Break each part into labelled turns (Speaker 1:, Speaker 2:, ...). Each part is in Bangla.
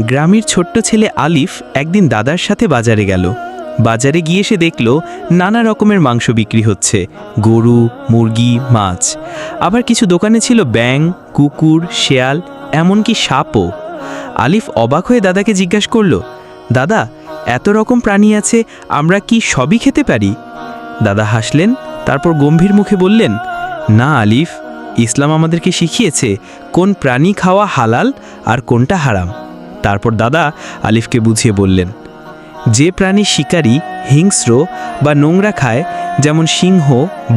Speaker 1: গ্রামের ছোট্ট ছেলে আলিফ একদিন দাদার সাথে বাজারে গেল। বাজারে গিয়ে সে দেখল নানা রকমের মাংস বিক্রি হচ্ছে, গরু, মুরগি, মাছ। আবার কিছু দোকানে ছিল ব্যাং কুকুর, শেয়াল, এমনকি সাপও। আলিফ অবাক হয়ে দাদাকে জিজ্ঞাসা করল, দাদা, এত রকম প্রাণী আছে, আমরা কি সবই খেতে পারি? দাদা হাসলেন, তারপর গম্ভীর মুখে বললেন, না আলিফ, ইসলাম আমাদেরকে শিখিয়েছে কোন প্রাণী খাওয়া হালাল আর কোনটা হারাম। তারপর দাদা আলিফকে বুঝিয়ে বললেন, যে প্রাণী শিকারী হিংস্র বা নোংরা খায়, যেমন সিংহ,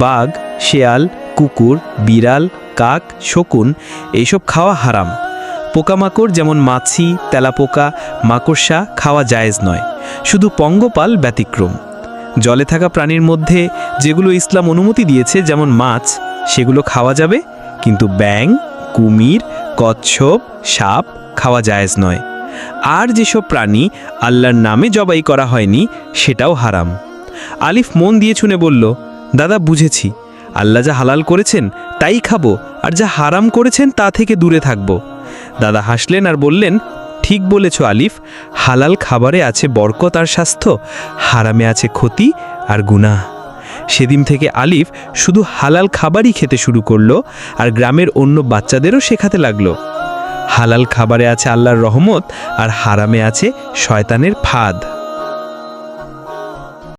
Speaker 1: বাঘ, শেয়াল, কুকুর, বিড়াল, কাক, শকুন, এইসব খাওয়া হারাম। পোকামাকড় যেমন মাছি, তেলাপোকা, মাকড়সা খাওয়া জায়েজ নয়, শুধু পঙ্গপাল ব্যতিক্রম। জলে থাকা প্রাণীর মধ্যে যেগুলো ইসলাম অনুমতি দিয়েছে, যেমন মাছ, সেগুলো খাওয়া যাবে, কিন্তু ব্যাং কুমির, কচ্ছপ, সাপ খাওয়া জায়েজ নয়। আর যেসব প্রাণী আল্লাহর নামে জবাই করা হয়নি, সেটাও হারাম। আলিফ মন দিয়ে শুনে বলল, দাদা, বুঝেছি। আল্লাহ যা হালাল করেছেন, তাই খাব, আর যা হারাম করেছেন, তা থেকে দূরে থাকব। দাদা হাসলেন আর বললেন, ঠিক বলেছ, আলিফ। হালাল খাবারে আছে বরকত আর স্বাস্থ্য, হারামে আছে ক্ষতি আর গুনাহ। সেদিন থেকে আলিফ শুধু হালাল খাবারই খেতে শুরু করল, আর গ্রামের অন্য বাচ্চাদেরও শেখাতে লাগল। হালাল খাবারে আছে আল্লাহর রহমত আর হারামে আছে শয়তানের ফাঁদ।